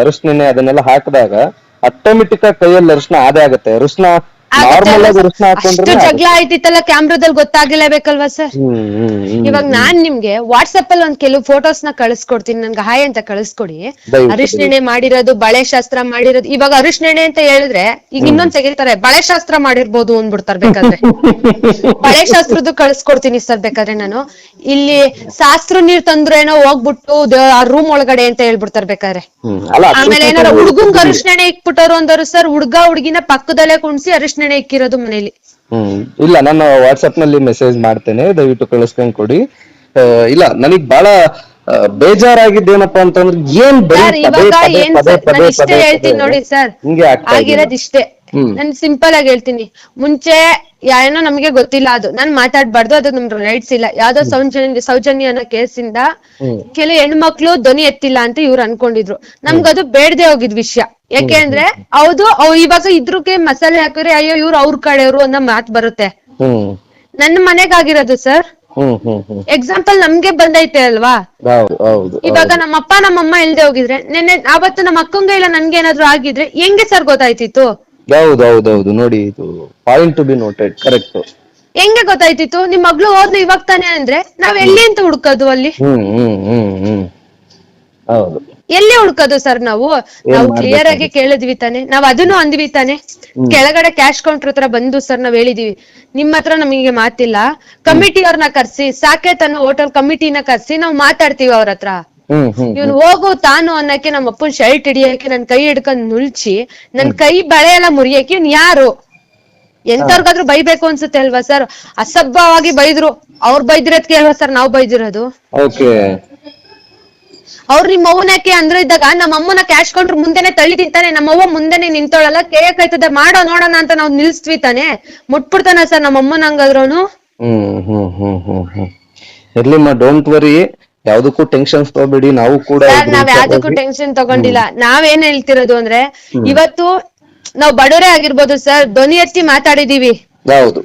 ಅರಿಶಿನ ಅದನ್ನೆಲ್ಲ ಹಾಕಿದಾಗ ಆಟೋಮೆಟಿಕ್ ಆಗಿ ಕೈಯಲ್ಲಿ ಅರಿಶಿನ ಆದೇ ಆಗುತ್ತೆ. ಅರಿಶಿನ ಅಷ್ಟು ಜಗಳ ಆಯ್ತಿತ್ತಲ್ಲ ಕ್ಯಾಮ್ರಾದಲ್ಲಿ ಗೊತ್ತಾಗಿಲೇಬೇಕಲ್ವಾ ಸರ್? ಇವಾಗ ನಾನ್ ನಿಮ್ಗೆ ವಾಟ್ಸ್ಆಪ್ ಅಲ್ಲಿ ಒಂದ್ ಕೆಲವು ಫೋಟೋಸ್ನ ಕಳಿಸ್ಕೊಡ್ತೀನಿ. ನನ್ಗೆ ಹಾಯ್ ಅಂತ ಕಳಿಸ್ಕೊಡಿ. ಅರಿಶಿಣೆ ಮಾಡಿರೋದು ಬಳೆ ಶಾಸ್ತ್ರ ಮಾಡಿರೋದು. ಇವಾಗ ಅರಿಶಿಣೆ ಅಂತ ಹೇಳಿದ್ರೆ ಈಗ ಇನ್ನೊಂದ್ ತೆಗಿತಾರೆ ಬಳೆ ಶಾಸ್ತ್ರ ಮಾಡಿರ್ಬೋದು ಅಂದ್ಬಿಡ್ತಾರೆ ಬೇಕಾದ್ರೆ. ಬಳೆ ಶಾಸ್ತ್ರದ್ದು ಕಳಿಸ್ಕೊಡ್ತೀನಿ ಸರ್ ಬೇಕಾದ್ರೆ ನಾನು. ಇಲ್ಲಿ ಶಾಸ್ತ್ರ ನೀರ್ ತಂದ್ರೇನೋ ಹೋಗ್ಬಿಟ್ಟು ಆ ರೂಮ್ ಒಳಗಡೆ ಅಂತ ಹೇಳ್ಬಿಡ್ತಾರೆ ಬೇಕಾದ್ರೆ. ಆಮೇಲೆ ಏನಾರ ಹುಡುಗನ್ ಅರಿಶಿಣೆ ಇಕ್ಬಿಟ್ಟರು ಅಂದರು ಸರ್ ಹುಡ್ಗ ಹುಡ್ಗಿನ ಪಕ್ಕದಲ್ಲೇ ಕುಣ್ಸಿ ಅರಿಶಿಣೆ ಇಕ್ಕಿರೋದು ಮನೇಲಿ. ಹ್ಮ್ ಇಲ್ಲ ನಾನು ವಾಟ್ಸ್ಆಪ್ನಲ್ಲಿ ಮೆಸೇಜ್ ಮಾಡ್ತೇನೆ ದಯವಿಟ್ಟು ಕಳಿಸ್ಕೊಂಡ್ ಕೊಡಿ. ಆ, ಇಲ್ಲ ನನಗ್ ಬಹಳ ಆ, ಬೇಜಾರಾಗಿದ್ದೇನಪ್ಪ ಅಂತಂದ್ರೆ ಏನ್ ಬರೀ ಸರ್ ಪದೇ ಇವಾಗ ಪದೇ ಏನ್ ಪದೇ ಸರ್ ನಾನು ಇಷ್ಟೇ ಪದೇ ಹೇಳ್ತೀನಿ ಪದೇ ನೋಡಿ ಸರ್. ಹಿಂಗೆ ಆಗ್ತಾ ಇದೆ. ಆಗಿರೋದ್ ಹ್ಮ್. ನಾನು ಸಿಂಪಲ್ ಆಗಿ ಹೇಳ್ತೀನಿ. ಮುಂಚೆ ಏನೋ ನಮಗೆ ಗೊತ್ತಿಲ್ಲ ಅದು. ನಾನ್ ಮಾತಾಡ್ಬಾರ್ದು ಅದು ನಮ್ ರೈಟ್ಸ್ ಇಲ್ಲ. ಯಾವ್ದೋ ಸೌಜನ್ಯ ಸೌಜನ್ಯ ಅನ್ನೋ ಕೇಸಿಂದ ಕೆಲವು ಹೆಣ್ಮಕ್ಳು ಧ್ವನಿ ಎತ್ತಿಲ್ಲ ಅಂತ ಇವ್ರು ಅನ್ಕೊಂಡಿದ್ರು. ನಮ್ಗದು ಬೇಡದೆ ಹೋಗಿದ್ ವಿಷಯ. ಯಾಕೆ ಅಂದ್ರೆ ಹೌದು ಅವ್ ಇವಾಗ ಇದ್ರಕ್ಕೆ ಮಸಾಲೆ ಹಾಕಿದ್ರೆ ಅಯ್ಯೋ ಇವ್ರು ಅವ್ರ ಕಡೆಯವ್ರು ಅನ್ನೋ ಮಾತ್ ಬರುತ್ತೆ. ನನ್ನ ಮನೆಗಾಗಿರೋದು ಸರ್. ಎಕ್ಸಾಂಪಲ್ ನಮ್ಗೆ ಬಂದೈತೆ ಅಲ್ವಾ? ಇವಾಗ ನಮ್ಮಪ್ಪ ನಮ್ಮಮ್ಮ ಇಲ್ದೆ ಹೋಗಿದ್ರೆ ನೆನ್ನೆ ಅವತ್ತು ನಮ್ಮ ಅಕ್ಕಂಗೆ ಇಲ್ಲ ನನ್ಗೆ ಏನಾದ್ರು ಆಗಿದ್ರೆ ಹೆಂಗೆ ಸರ್ ಗೊತ್ತಾಯ್ತಿತ್ತು? ಹೌದು ಹೌದು ಹೌದು ನೋಡಿ ಇದು point to be noted correct ಹೆಂಗೆ ಗೊತ್ತಾಯ್ತಿತ್ತು? ನಿಮ್ ಮಗ್ಳು ಹೋದ್ಲು ಇವಾಗ ತಾನೆ ಅಂದ್ರೆ ನಾವ್ ಎಲ್ಲಿ ಅಂತ ಹುಡ್ಕೋದು ಅಲ್ಲಿ? ಹ್ಮ್ ಹ್ಮ್ ಹ್ಮ್ ಹ್ಮ್. ಹೌದು. ಎಲ್ಲಿ ಹುಡ್ಕೋದು ಸರ್ ನಾವು? ನಾವು ಕ್ಲಿಯರ್ ಆಗಿ ಕೇಳಿದ್ವಿ ತಾನೆ. ನಾವ್ ಅದನ್ನು ಅಂದ್ವಿ ತಾನೆ. ಕೆಳಗಡೆ ಕ್ಯಾಶ್ ಕೌಂಟರ್ ಹತ್ರ ಬಂದು ಸರ್ ನಾವ್ ಹೇಳಿದೀವಿ. ನಿಮ್ಮ ಹತ್ರ ನಮಗೆ ಮಾತಿಲ್ಲ. ಕಮಿಟಿ ಅವ್ರನ್ನ ಕರ್ಸಿ ಸಾಕೇತ್ ಅನ್ನೋ ಹೋಟೆಲ್ ಕಮಿಟಿನ ಕರ್ಸಿ ನಾವ್ ಮಾತಾಡ್ತೀವಿ ಅವ್ರ ಹತ್ರ. ಇವ್ನು ಹೋಗು ತಾನು ಅನ್ನಕ್ಕೆ ನಮ್ಮ ಅಪ್ಪನ್ ಶರ್ಟ್ ಹಿಡಿಯಕ್ಕೆ ನನ್ ಕೈ ಹಿಡ್ಕೊಂಡ್ ನುಲ್ಚಿ ನನ್ ಕೈ ಬಳೆ ಎಲ್ಲ ಮುರಿಯಕ್ಕೆ ಇವ್ನ್ ಯಾರು? ಎಂತವ್ರಿಗಾದ್ರೂ ಬೈಬೇಕು ಅನ್ಸುತ್ತೆ ಅಲ್ವಾ ಸರ್? ಅಸಭ್ಯವಾಗಿ ಬೈದ್ರು ಅವ್ರ್ ಬೈದಿರೋದ್ಕೆ ಅಲ್ವಾ ಸರ್ ನಾವ್ ಬೈದಿರೋದು? ಓಕೆ. ಅವ್ರು ನಿಮ್ಮ ಅವ್ವನಕ್ಕೆ ಅಂದ್ರೆ ಇದ್ದಾಗ ನಮ್ಮ ಅಮ್ಮನ ಕ್ಯಾಶ್ ಕೊಂಡ್ರು ಮುಂದೆನೆ ತಳ್ಳಿ ತಿಂತಾನೆ ನಮ್ಮ ಅವ್ವ ಮುಂದೆನೆ ನಿಂತೋಳಲ್ಲ ಕೇಕ್ ಆಯ್ತದೆ ಮಾಡೋ ನೋಡೋಣ ಅಂತ ನಾವ್ ನಿಲ್ಸ್ತೀವಿ ತಾನೆ. ಮುಟ್ಬಿಡ್ತಾನ ಸರ್ ನಮ್ಮ ಅಮ್ಮನ ಹಂಗಾದ್ರೂನು ಹ್ಮ್ ಹ್ಮ್ ಹ್ಮ್ ಹ್ಮ್. ಹ್ಮ್ ಇರ್ಲಿಮ್ಮ ಡೋಂಟ್ ವರಿ ಯಾವ್ದಕ್ಕೂ ಟೆನ್ಷನ್ ತಗೋಬೇಡಿ ನಾವು ಕೂಡ ಸರ್ ನಾವ್ ಯಾವ್ದಕ್ಕೂ ಟೆನ್ಷನ್ ತಗೊಂಡಿಲ್ಲ. ನಾವೇನ್ ಹೇಳ್ತಿರೋದು ಅಂದ್ರೆ ಇವತ್ತು ನಾವ್ ಬಡವರೇ ಆಗಿರ್ಬೋದು ಸರ್ ಧ್ವನಿ ಎತ್ತಿ ಮಾತಾಡಿದೀವಿ. ಹೌದು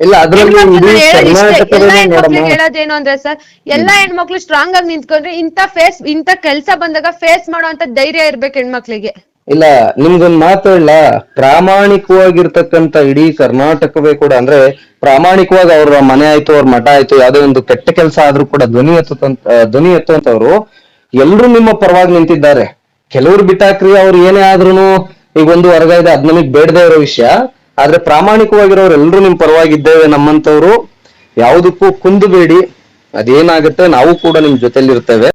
ಇಲ್ಲ ಅದ್ರಲ್ಲಿ ಹೆಣ್ಮಕ್ಳು ಇಡೀ ನಾನು ಹೇಳೋದ್ ಇಷ್ಟೇ. ಎಲ್ಲಾ ಕರ್ನಾಟಕದಲ್ಲೇ ಹೆಣ್ಮಕ್ಳಿಗೆ ನೋಡಮ್ಮ ಹೇಳೋದೇನು ಅಂದ್ರೆ ಸರ್ ಎಲ್ಲಾ ಹೆಣ್ಮಕ್ಳು ಸ್ಟ್ರಾಂಗ್ ಆಗಿ ನಿಂತ್ಕೊಂಡ್ರೆ ಇಂತ ಫೇಸ್ ಇಂತ ಕೆಲ್ಸ ಬಂದಾಗ ಫೇಸ್ ಮಾಡುವಂತ ಧೈರ್ಯ ಇರ್ಬೇಕು ಹೆಣ್ಮಕ್ಳಿಗೆ. ಇಲ್ಲ ನಿಮ್ಗೊಂದ್ ಮಾತು ಹೇಳ ಪ್ರಾಮಾಣಿಕವಾಗಿರ್ತಕ್ಕಂತ ಇಡೀ ಕರ್ನಾಟಕವೇ ಕೂಡ ಅಂದ್ರೆ ಪ್ರಾಮಾಣಿಕವಾಗಿ ಅವ್ರ ಮನೆ ಆಯ್ತು ಅವ್ರ ಮಠ ಆಯ್ತು ಯಾವುದೇ ಒಂದು ಕೆಟ್ಟ ಕೆಲಸ ಆದ್ರೂ ಕೂಡ ಧ್ವನಿ ಎತ್ತುತ್ತಂತ ಆ, ಧ್ವನಿ ಎತ್ತುವಂತವ್ರು ಎಲ್ರು ನಿಮ್ಮ ಪರವಾಗಿ ನಿಂತಿದ್ದಾರೆ. ಕೆಲವ್ರು ಬಿಟ್ಟಾಕ್ರಿ ಅವ್ರು ಏನೇ ಆದ್ರೂನು ಈಗ ಒಂದು ವರ್ಗ ಇದೆ ಅದ್ ನಮಗ್ ಬೇಡದೇ ಇರೋ ವಿಷಯ. ಆದ್ರೆ ಪ್ರಾಮಾಣಿಕವಾಗಿರೋರು ಎಲ್ರು ನಿಮ್ ಪರವಾಗಿದ್ದೇವೆ ನಮ್ಮಂತವ್ರು ಯಾವುದಕ್ಕೂ ಕುಂದಬೇಡಿ ಅದೇನಾಗುತ್ತೆ ನಾವು ಕೂಡ ನಿಮ್ ಜೊತೆಲಿರ್ತೇವೆ.